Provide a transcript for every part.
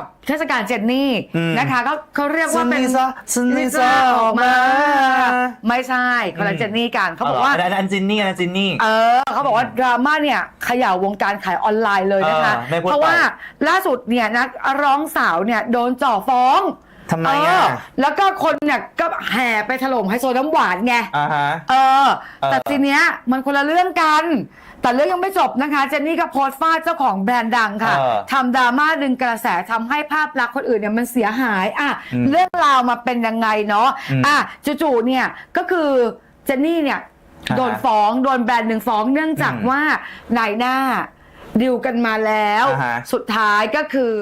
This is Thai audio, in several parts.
กับเทศกาลเจนนี่อืม นะคะ ก็เขาเรียกว่าเป็นซึนิซ่าซึนิซ่าออกมา ไม่ใช่คนละเจนนี่กันเขาบอกว่าอันนั้นอันจินนี่อันนั้นจินนี่ เออเขาบอกว่าดราม่าเนี่ยเขย่าวงการขายออนไลน์เลยนะคะ เออไม่พูดเพราะว่าไปล่าสุดเนี่ยนักร้องสาวเนี่ยโดนจ่อฟ้อง ทำไมเออะอแล้วก็คนเนี่ยก็แห่ไปถล่มไฮโซน้ำหวานไง อ่าฮะ เออ แต่เออ ทีเนี้ยมันคนละเรื่องกัน แต่เรื่องยังไม่จบนะคะ เจนนี่ก็โพสต์ฟาดเจ้าของแบรนด์ดังค่ะเออทำดราม่าดึงกระแสทำให้ภาพลักษณ์คนอื่นเนี่ยมันเสียหาย อะ อืมเรื่องราวมาเป็นยังไงเนาะ อืมอะจู่ๆเนี่ยก็คือเจนนี่เนี่ยอ่าฮะโดนฟ้องโดนแบรนด์หนึ่งฟ้องเนื่องจากอืมว่านายหน้าดิวกันมาแล้ว อ่าฮะ สุดท้ายก็คือ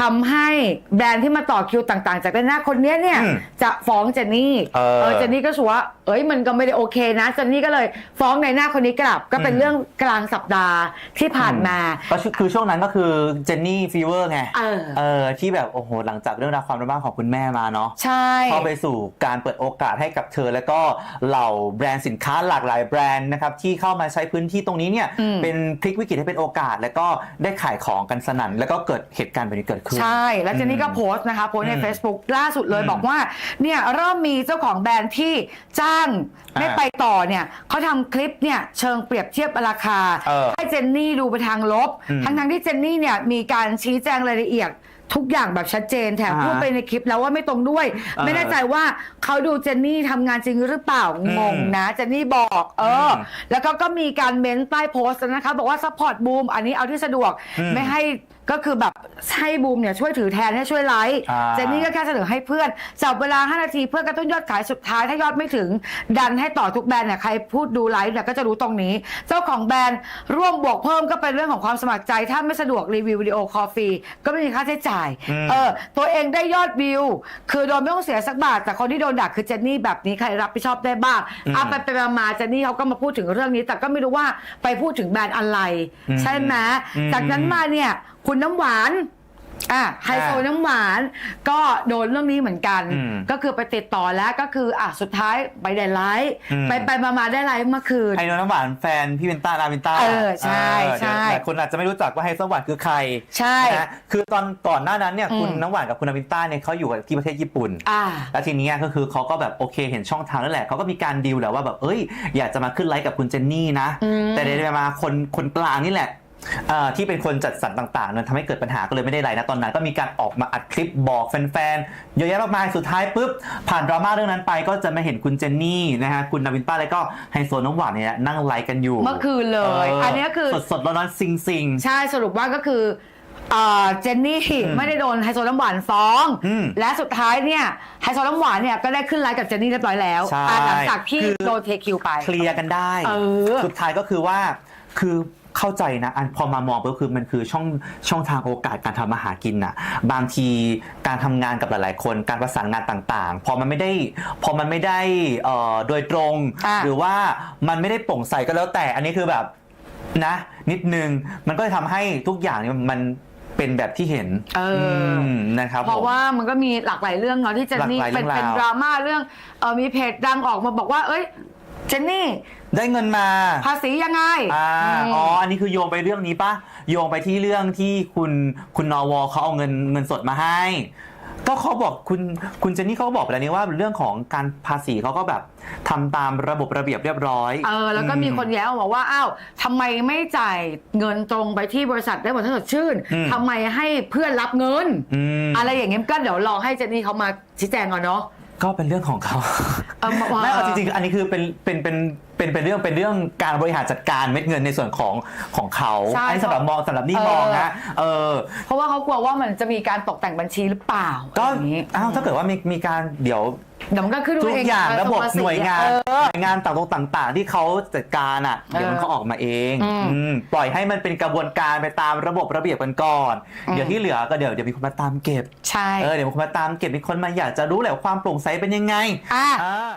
ทำให้แบรนด์ที่มาต่อคิวต่าง ๆ จากด้านหน้าคนเนี้ยเนี่ย อืมจะฟ้องเจนนี่เออเจนนี่ก็ชัวาเอ้ยมันก็ไม่ได้โอเคนะเจนนี่ก็เลยฟ้องในหน้าคนนี้กลับ ก็เป็นอืม เรื่องกลางสัปดาห์ที่ผ่านมา ก็คือช่วงนั้นก็คือเจนนี่ฟีเวอร์ไงเออ เออที่แบบโอ้โหหลังจากเรื่องราวความดราม่าของคุณแม่มาเนาะ ใช่ เข้าไปสู่การเปิดโอกาสให้กับเธอ แล้วก็เหล่าแบรนด์สินค้าหลากหลายแบรนด์นะครับที่เข้ามาใช้พื้นที่ตรงนี้เนี่ยอืม เป็นพลิกวิกฤตให้เป็นโอกาส แล้วก็ได้ขายของกันสนั่น แล้วก็เกิดเหตุการณ์แบบนี้เกิดขึ้น ใช่ แล้วเจนนี่ก็โพสต์นะคะโพสต์ในอืม Facebook ล่าสุดเลยอืมบอกว่าเนี่ยเริ่มมีเจ้าของแบรนด์ที่จ้างอ่าไม่ไปต่อเนี่ยเขาทำคลิปเนี่ยเชิงเปรียบเทียบราคาเออให้เจนนี่ดูไปทางลบอืมทั้งๆที่เจนนี่เนี่ยมีการชี้แจงรายละเอียดทุกอย่างแบบชัดเจนแถมอ่าฮะพูดไปในคลิปแล้วว่าไม่ตรงด้วยเออไม่แน่ใจว่าเขาดูเจนนี่ทำงานจริงหรือเปล่าอืมงงนะเจนนี่บอก เอออมแล้วก็ก็มีการเม้นใต้โพสต์นะคะ บอกว่าซัพพอร์ตบูมอันนี้เอาที่สะดวกอืมไม่ให้ก็คือแบบให้บูมเนี่ยช่วยถือแทนให้ช่วยไลค์อ่า เจนนี่ก็แค่เสนอให้เพื่อนจับเวลา 5 นาทีเพื่อกระตุ้นยอดขายสุดท้าย ถ้ายอดไม่ถึงดันให้ต่อทุกแบรนด์เนี่ยใครพูดดูไลฟ์เนี่ยก็จะรู้ตรงนี้ เจ้าของแบรนด์ร่วมบวกเพิ่มก็เป็นเรื่องของความสมัครใจ ถ้าไม่สะดวกรีวิววิดีโอคอลฟรีก็ไม่มีค่าใช้จ่ายอืม เออตัวเองได้ยอดวิว คือโดนไม่ต้องเสียสักบาท แต่คนที่โดนด่าคือเจนนี่แบบนี้ใครรับผิดชอบได้บ้างอะไปไปมามาเจนนี่เขาก็มาพูดถึงเรื่องนี้ แต่ก็ไม่รู้ว่าไปพูดถึงแบรนด์อะไรอืมใช่ไหมอืม จากนั้นมาเนี่ย คุณน้ำหวานอะไฮโซอะน้ำหวาน ก็โดนเรื่องนี้เหมือนกัน อืมก็คือไปติดต่อแล้วก็คืออะสุดท้ายไปได้ไลฟ์อืม ไปไปมามาได้ไลฟ์เมื่อคืน ไฮโนน้ำหวานแฟนพี่เวนต้าลาวินต้าเออใช่ใช่ เดี๋ยวหลายคนอาจจะไม่รู้จักว่าไฮโซน้ำหวานคือใครใช่ นะฮะคือตอนก่อนหน้านั้นเนี่ยอืม คุณน้ำหวานกับคุณลาวินต้าเนี่ยเขาอยู่ที่ประเทศญี่ปุ่น อ่า แล้วทีเนี้ยก็คือเขาก็แบบโอเคเห็นช่องทางนั่นแหละเขาก็มีการดีลแหละว่าแบบเอ้ย อยากจะมาขึ้นไลฟ์กับคุณเจนนี่นะ อืมแต่เดี๋ยวมาคนคนกลางนี่แหละเอ่อ ที่เป็นคนจัดสรรต่างๆเนี่ยทำให้เกิดปัญหาก็เลยไม่ได้ไลฟ์นะตอนนั้น ก็มีการออกมาอัดคลิปบอกแฟนๆเยอะแยะมากมายสุดท้ายปุ๊บผ่านดราม่าเรื่องนั้นไปก็จะมาเห็นคุณเจนนี่นะฮะคุณนาวินต้าแล้วก็ไฮโซน้ำหวานเนี่ยนั่งไลฟ์กันอยู่เมื่อคืนเลย อันเนี้ยคือสดๆร้อนๆซิงซิงๆใช่สรุปว่าก็คือเอ่อเจนนี่อืมไม่ได้โดนไฮโซน้ำหวานฟ้องอืมและสุดท้ายเนี่ยไฮโซน้ำหวานเนี่ยก็ได้ขึ้นไลฟ์กับเจนนี่เรียบร้อยแล้วใช่อะหลังจากที่คือโดนเทคิวไป เคลียร์กันได้เออสุดท้ายก็คือว่าคือ เข้าใจนะอันพอมามองก็คือมันคือช่องช่องทางโอกาสการทำมาหากินน่ะบางทีการทำงานกับหลาย ๆ คนการประสานงานต่างๆ พอมันไม่ได้พอมันไม่ได้เอ่อโดยตรงอะหรือว่ามันไม่ได้โปร่งใสก็แล้วแต่อันนี้คือแบบนะ นิดนึงมันก็จะทำให้ทุกอย่างเนี่ยมันเป็นแบบที่เห็นเอออืมนะครับเพราะผมว่ามันก็มีหลากหลายเรื่องเนาะที่เจนนี่หลากหลายเป็นเรื่องเป็นราวดราม่าเรื่องเออมีเพจดังออกมาบอกว่า เอ้ยเจนนี่ ได้เงินมา ภาษียังไง อ่าอืมอ๋อ อันนี้คือโยงไปเรื่องนี้ปะโยงไปที่เรื่องที่คุณคุณนอวอเขาเอาเงินเงินสดมาให้ ก็เขาบอกคุณคุณเจนนี่เขาก็บอกไปแล้วนี่ว่าเรื่องของการภาษีเขาก็แบบทำตามระบบระเบียบเรียบร้อย เออ แล้วก็มีคนแย้งออกมาว่า อ้าวทำไมไม่จ่ายเงินตรงไปที่บริษัทได้หมดทั้งสดชื่นอืม ทำไมให้เพื่อนรับเงิน อืมอะไรอย่างเงี้ยก็เดี๋ยวรอให้เจนนี่เขามาชี้แจงก่อนเนาะ ก็เป็นเรื่องของเขา เออมาไม่เอาจริงๆ อันนี้คือเป็นเป็นเป็นเป็นเป็นเรื่องเป็นเรื่องการบริหารจัดการเม็ดเงินในส่วนของของเขาใช่อันนี้สำหรับมองสำหรับนี่เออ มองนะเออ เพราะว่าเขากลัวว่ามันจะมีการตกแต่งบัญชีหรือเปล่าก็อะไรอย่างงี้ อ้าวถ้าเกิดว่ามีมีการเดี๋ยว เดี๋ยวมันก็ขึ้นทุกเอย่างระบบภษีหน่วยงานเออหน่วยงานต่าง ๆ ที่เขาจัดการอะเดี๋ยวมันก็ออกมาเองอืมอืมปล่อยให้มันเป็นกระบวนการไปตามระบบระเบียบกันก่อนอืมเดี๋ยวที่เหลือก็เดี๋ยวเดี๋ยวมีคนมาตามเก็บใช่เออเดี๋ยวมีคนมาตามเก็บมีคนมาอยากจะรู้แหละว่าความโปร่งใสเป็นยังไงอะอ่า